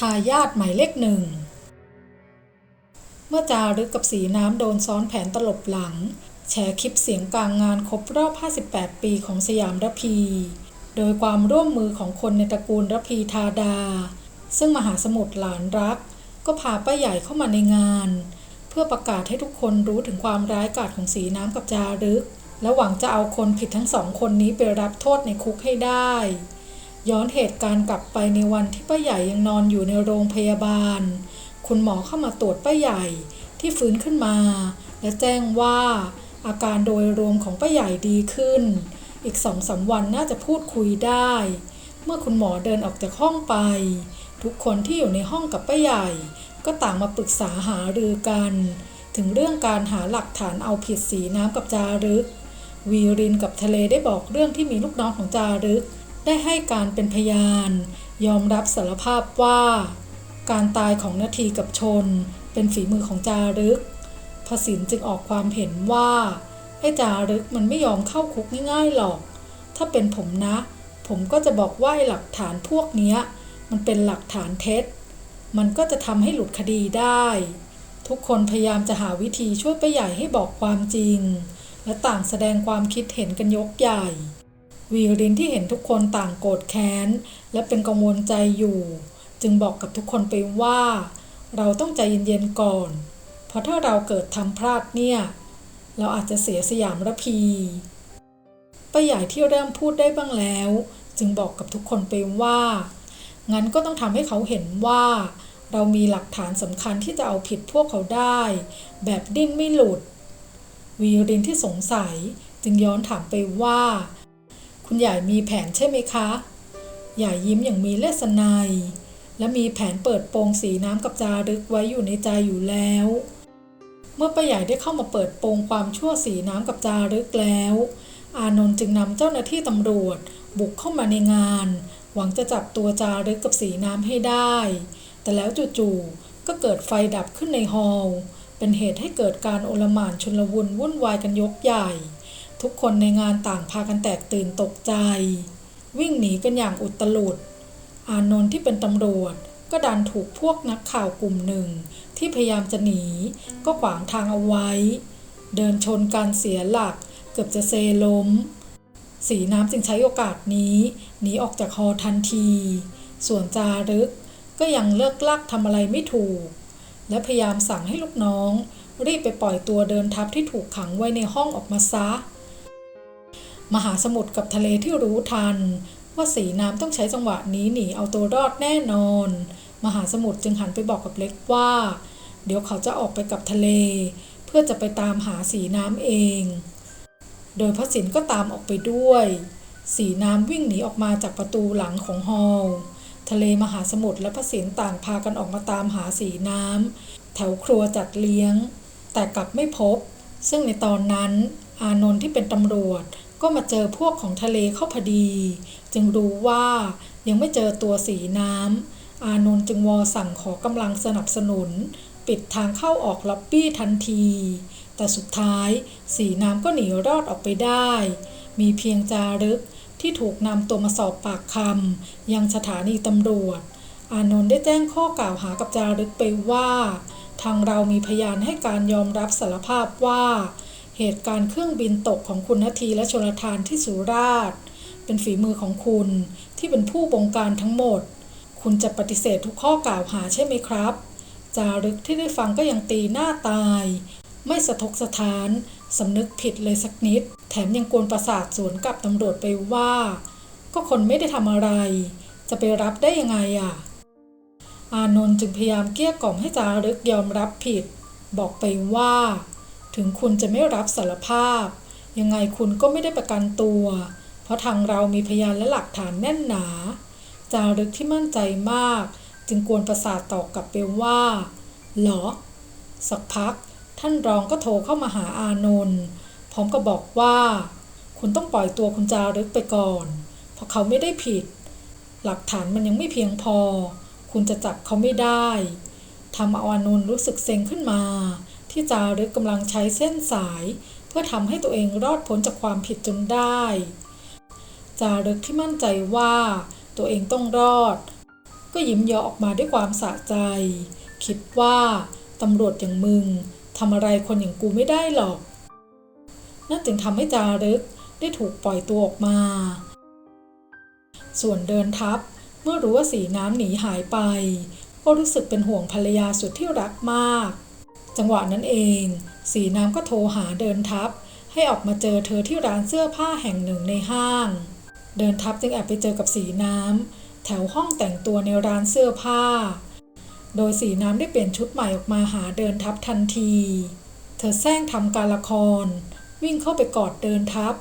ทายาทหมายเลขหนึ่ง เมื่อจารึกกับสีน้ำโดนซ้อนแผนตลบหลัง แชร์คลิปเสียงกลางงานครบรอบ 58 ปีของสยามรพี โดยความร่วมมือของคนในตระกูลรพีธาดา ซึ่งมหาสมุทรหลานรัก ก็พาป้าใหญ่เข้ามาในงาน เพื่อประกาศให้ทุกคนรู้ถึงความร้ายกาจของสีน้ำกับจารึก และหวังจะเอาคนผิดทั้งสองคนนี้ไปรับโทษในคุกให้ได้ ย้อนเหตุการณ์กลับไปในวันที่ป้าใหญ่ยังนอนอยู่ในโรงพยาบาล คุณหมอเข้ามาตรวจป้าใหญ่ที่ฟื้นขึ้นมา และแจ้งว่าอาการโดยรวมของป้าใหญ่ดีขึ้น อีกสองสามวันน่าจะพูดคุยได้ เมื่อคุณหมอเดินออกจากห้องไป ทุกคนที่อยู่ในห้องกับป้าใหญ่ ก็ต่างมาปรึกษาหารือกัน ถึงเรื่องการหาหลักฐานเอาผิดสีน้ำกับจารึก วีรินกับทะเลได้บอกเรื่องที่มีลูกน้องของจารึก ได้ให้การเป็นพยาน ยอมรับสารภาพว่า การตายของนาทีกับชน เป็นฝีมือของจารึกพสินจึงออกความเห็นว่าไอ้จารึกมันไม่ยอมเข้าคุกง่ายๆหรอก ถ้าเป็นผมนะ ผมก็จะบอกว่าหลักฐานพวกเนี้ยมันเป็นหลักฐานเท็จ มันก็จะทำให้หลุดคดีได้ ทุกคนพยายามจะหาวิธีช่วยป้าใหญ่ให้บอกความจริง และต่างแสดงความคิดเห็นกันยกใหญ่ วีรินที่เห็นทุกคนต่างโกรธแค้น และเป็นกังวลใจอยู่ จึงบอกกับทุกคนไปว่า เราต้องใจเย็นๆก่อน เพราะถ้าเราเกิดทำพลาดเนี่ย เราอาจจะเสียสยามระพีป้าใหญ่ที่เริ่มพูดได้บ้างแล้ว จึงบอกกับทุกคนไปว่า งั้นก็ต้องทำให้เขาเห็นว่า เรามีหลักฐานสำคัญที่จะเอาผิดพวกเขาได้ แบบดิ้นไม่หลุด วีรินที่สงสัยจึงย้อนถามไปว่า คุณใหญ่มีแผนใช่ไหมคะ ใหญ่ยิ้มอย่างมีเลสไนยและมีแผนเปิดโปงสีน้ำกับจารึกไว้อยู่ในใจอยู่แล้ว เมื่อป้าใหญ่ได้เข้ามาเปิดโปงความชั่วสีน้ำกับจารึกแล้ว อานนท์จึงนำเจ้าหน้าที่ตำรวจบุกเข้ามาในงาน หวังจะจับตัวจารึกกับสีน้ำให้ได้ แต่แล้วจู่ๆก็เกิดไฟดับขึ้นในฮอลล์เป็นเหตุให้เกิดการโอลหม่านชนลวุนวุ่นวายกันยกใหญ่ ทุกคนในงานต่างพากันแตกตื่นตกใจ วิ่งหนีกันอย่างอุตลุด อานนท์ที่เป็นตำรวจ ก็ดันถูกพวกนักข่าวกลุ่มหนึ่ง ที่พยายามจะหนี ก็ขวางทางเอาไว้ เดินชนการเสียหลัก เกือบจะเซล้ม สีน้ำจึงใช้โอกาสนี้หนีออกจากฮอทันที ส่วนจารึกก็ยังเลิกลักทำอะไรไม่ถูก และพยายามสั่งให้ลูกน้อง รีบไปปล่อยตัวเดินทัพที่ถูกขังไว้ในห้องออกมาซะ มหาสมุทรกับทะเลที่รู้ทัน ว่าสีน้ำต้องใช้จังหวะนี้หนีเอาตัวรอดแน่นอน มหาสมุทรจึงหันไปบอกกับเล็กว่า เดี๋ยวเขาจะออกไปกับทะเล เพื่อจะไปตามหาสีน้ำเอง โดยพระสินก็ตามออกไปด้วย สีน้ำวิ่งหนีออกมาจากประตูหลังของฮอลทะเลมหาสมุทรและพระสินต่างพากันออกมาตามหาสีน้ำแถวครัวจัดเลี้ยง แต่กลับไม่พบ ซึ่งในตอนนั้น อานนท์ที่เป็นตำรวจ ก็มาเจอพวกของทะเลเข้าพอดี จึงรู้ว่ายังไม่เจอตัวสีน้ำ อานนท์จึงวอสั่งขอกำลังสนับสนุน ปิดทางเข้าออกล็อบบี้ทันที แต่สุดท้ายสีน้ำก็หนีรอดออกไปได้ มีเพียงจารึกที่ถูกนำตัวมาสอบปากคำยังสถานีตำรวจ อานนท์ได้แจ้งข้อกล่าวหากับจารึกไปว่า ทางเรามีพยานให้การยอมรับสารภาพว่า เหตุการณ์เครื่องบินตกของคุณนาทีและชลทานที่สุราษฎร์เป็นฝีมือของคุณที่เป็นผู้บงการทั้งหมด คุณจะปฏิเสธทุกข้อกล่าวหาใช่ไหมครับ จารึกที่ได้ฟังก็ยังตีหน้าตาย ไม่สะทกสถานสำนึกผิดเลยสักนิด แถมยังกวนประสาทสวนกับตำรวจไปว่า ก็คนไม่ได้ทำอะไร จะไปรับได้ยังไงอะ อานนท์จึงพยายามเกลี้ยกล่อมให้จารึกยอมรับผิด บอกไปว่า ถึงคุณจะไม่รับสารภาพ ยังไงคุณก็ไม่ได้ประกันตัว เพราะทางเรามีพยานและหลักฐานแน่นหนา จารึกที่มั่นใจมาก จึงกวนประสาทตอบกลับไปว่า หรอ สักพัก ท่านรองก็โทรเข้ามาหาอานนท์พร้อมกับบอกว่า คุณต้องปล่อยตัวคุณจารึกไปก่อน เพราะเขาไม่ได้ผิด หลักฐานมันยังไม่เพียงพอ คุณจะจับเขาไม่ได้ทำเอาอานนท์รู้สึกเซ็งขึ้นมา ที่จารึกกำลังใช้เส้นสาย เพื่อทำให้ตัวเองรอดพ้นจากความผิดจนได้ จารึกที่มั่นใจว่า ตัวเองต้องรอด ก็ยิ้มเยาะออกมาด้วยความสะใจ คิดว่าตำรวจอย่างมึงทำอะไรคนอย่างกูไม่ได้หรอก นั่นจึงทำให้จารึกได้ถูกปล่อยตัวออกมา ส่วนเดินทัพเมื่อรู้ว่าสีน้ำหนีหายไป ก็รู้สึกเป็นห่วงภรรยาสุดที่รักมาก จังหวะนั้นเอง สีน้ำก็โทรหาเดินทัพ ให้ออกมาเจอเธอที่ร้านเสื้อผ้าแห่งหนึ่งในห้าง เดินทัพจึงแอบไปเจอกับสีน้ำแถวห้องแต่งตัวในร้านเสื้อผ้า โดยสีน้ำได้เปลี่ยนชุดใหม่ออกมาหาเดินทัพทันที เธอแซงทำการละคร วิ่งเข้าไปกอดเดินทัพ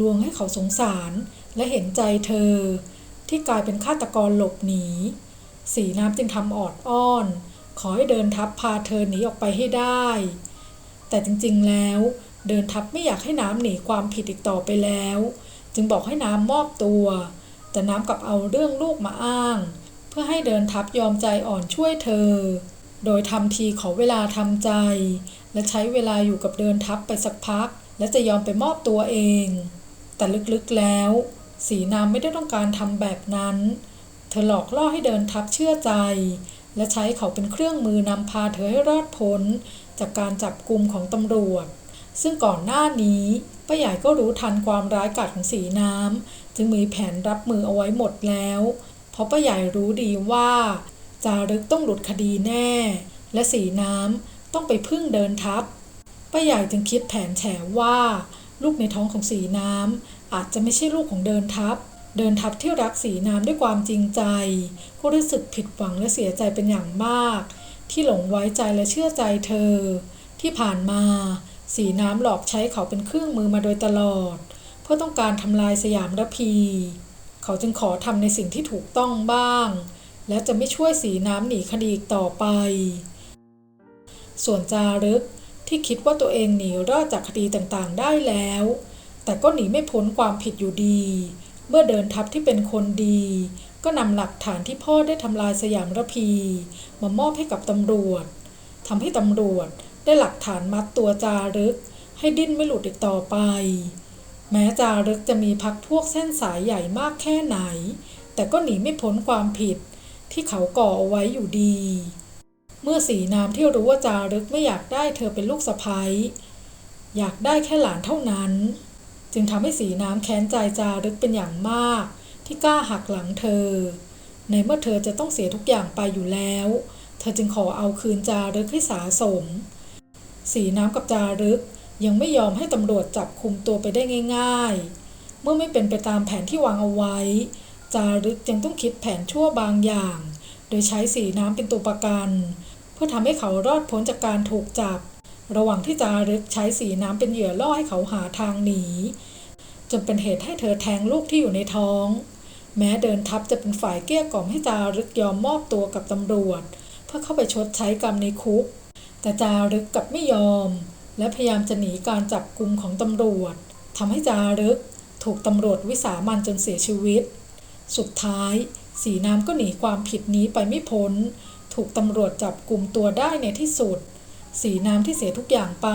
ลวงให้เขาสงสารและเห็นใจเธอ ที่กลายเป็นฆาตกรหลบหนี สีน้ำจึงทำออดอ้อน ขอให้เดินทัพพาเธอหนีออกไปให้ได้ แต่จริงๆแล้ว เดินทัพไม่อยากให้น้ำหนีความผิดอีกต่อไปแล้ว จึงบอกให้น้ำมอบตัว แต่น้ำกลับเอาเรื่องลูกมาอ้าง เพื่อให้เดินทัพยอมใจอ่อนช่วยเธอ โดยทำทีขอเวลาทำใจ และใช้เวลาอยู่กับเดินทัพไปสักพัก และจะยอมไปมอบตัวเอง แต่ลึกๆแล้ว สีน้ำไม่ได้ต้องการทำแบบนั้น เธอหลอกล่อให้เดินทัพเชื่อใจ และใช้เขาเป็นเครื่องมือนำพาเธอให้รอดพ้น จากการจับกลุ่มของตำรวจ ซึ่งก่อนหน้านี้ป้าใหญ่ก็รู้ทันความร้ายกาจของสีน้ำ จึงมีแผนรับมือเอาไว้หมดแล้ว เพราะป้าใหญ่รู้ดีว่าจารึกต้องหลุดคดีแน่ และสีน้ำต้องไปพึ่งเดินทัพป้าใหญ่จึงคิดแผนแฉว่า ลูกในท้องของสีน้ำอาจจะไม่ใช่ลูกของเดินทัพ เดินทัพที่รักสีน้ำด้วยความจริงใจก็รู้สึกผิดหวังและเสียใจเป็นอย่างมาก ที่หลงไว้ใจและเชื่อใจเธอ ที่ผ่านมา สีน้ำหลอกใช้เขาเป็นเครื่องมือมาโดยตลอด เพื่อต้องการทำลายสยามระพี เขาจึงขอทำในสิ่งที่ถูกต้องบ้าง และจะไม่ช่วยสีน้ำหนีคดีต่อไป ส่วนจารึกที่คิดว่าตัวเองหนีรอดจากคดีต่างๆ ได้แล้ว แต่ก็หนีไม่พ้นความผิดอยู่ดี เมื่อเดินทัพที่เป็นคนดี ก็นำหลักฐานที่พ่อได้ทำลายสยามระพี มามอบให้กับตำรวจทำให้ตำรวจได้หลักฐานมัดตัวจารึก ให้ดิ้นไม่หลุดอีกต่อไป แม้จารึกจะมีพักพวกเส้นสายใหญ่มากแค่ไหน แต่ก็หนีไม่พ้นความผิดที่เขาก่อเอาไว้อยู่ดี เมื่อสีน้ำที่รู้ว่าจารึกไม่อยากได้เธอเป็นลูกสะใภ้อยากได้แค่หลานเท่านั้น จึงทำให้สีน้ำแค้นใจจารึกเป็นอย่างมาก ที่กล้าหักหลังเธอ ในเมื่อเธอจะต้องเสียทุกอย่างไปอยู่แล้ว เธอจึงขอเอาคืนจารึกให้สาสม สีน้ำกับจารึกยังไม่ยอมให้ตำรวจจับคุมตัวไปได้ง่าย ๆ เมื่อไม่เป็นไปตามแผนที่วางเอาไว้ จารึกจึงต้องคิดแผนชั่วบางอย่าง โดยใช้สีน้ำเป็นตัวประกัน เพื่อทำให้เขารอดพ้นจากการถูกจับ ระหว่างที่จารึกใช้สีน้ำเป็นเหยื่อล่อให้เขาหาทางหนี จนเป็นเหตุให้เธอแทงลูกที่อยู่ในท้อง แม้เดินทัพจะเป็นฝ่ายเกลี้ยกล่อมให้จารึกยอมมอบตัวกับตำรวจ เพื่อเข้าไปชดใช้กรรมในคุก แต่จารึกกลับไม่ยอม และพยายามจะหนีการจับกุมของตำรวจทำให้จารึกถูกตำรวจวิสามันจนเสียชีวิต สุดท้ายสีน้ำก็หนีความผิดนี้ไปไม่พ้น ถูกตำรวจจับกลุ่มตัวได้ในที่สุด สีน้ำที่เสียทุกอย่างไป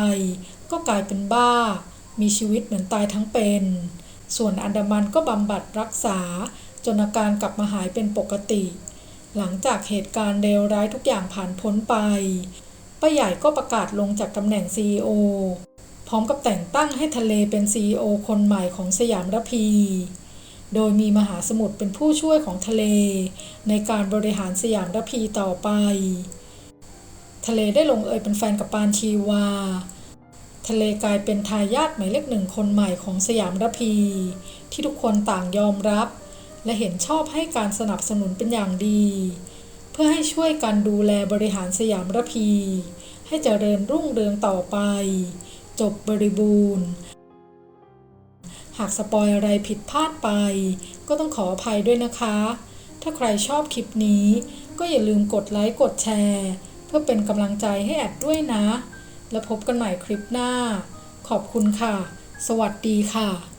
ก็กลายเป็นบ้า มีชีวิตเหมือนตายทั้งเป็น ส่วนอันดามันก็บำบัดรักษา จนอาการกลับมาหายเป็นปกติ หลังจากเหตุการณ์เลวร้ายทุกอย่างผ่านพ้นไปป้าใหญ่ก็ประกาศลงจากตำแหน่ง CEO พร้อมกับแต่งตั้งให้ทะเลเป็น CEO คนใหม่ของสยามระพี โดยมีมหาสมุทรเป็นผู้ช่วยของทะเล ในการบริหารสยามระพีต่อไป ทะเลได้ลงเอยเป็นแฟนกับปานชีวา ทะเลกลายเป็นทายาทหมายเลขหนึ่งคนใหม่ของสยามระพี ที่ทุกคนต่างยอมรับ และเห็นชอบให้การสนับสนุนเป็นอย่างดี เพื่อให้ช่วยกันดูแลบริหารสยามระพี ให้เจริญรุ่งเรืองต่อไป จบบริบูรณ์ หากสปอยอะไรผิดพลาดไป ก็ต้องขออภัยด้วยนะคะ ถ้าใครชอบคลิปนี้ก็อย่าลืมกดไลค์กดแชร์ เพื่อเป็นกำลังใจให้แอดด้วยนะ แล้วพบกันใหม่คลิปหน้า ขอบคุณค่ะ สวัสดีค่ะ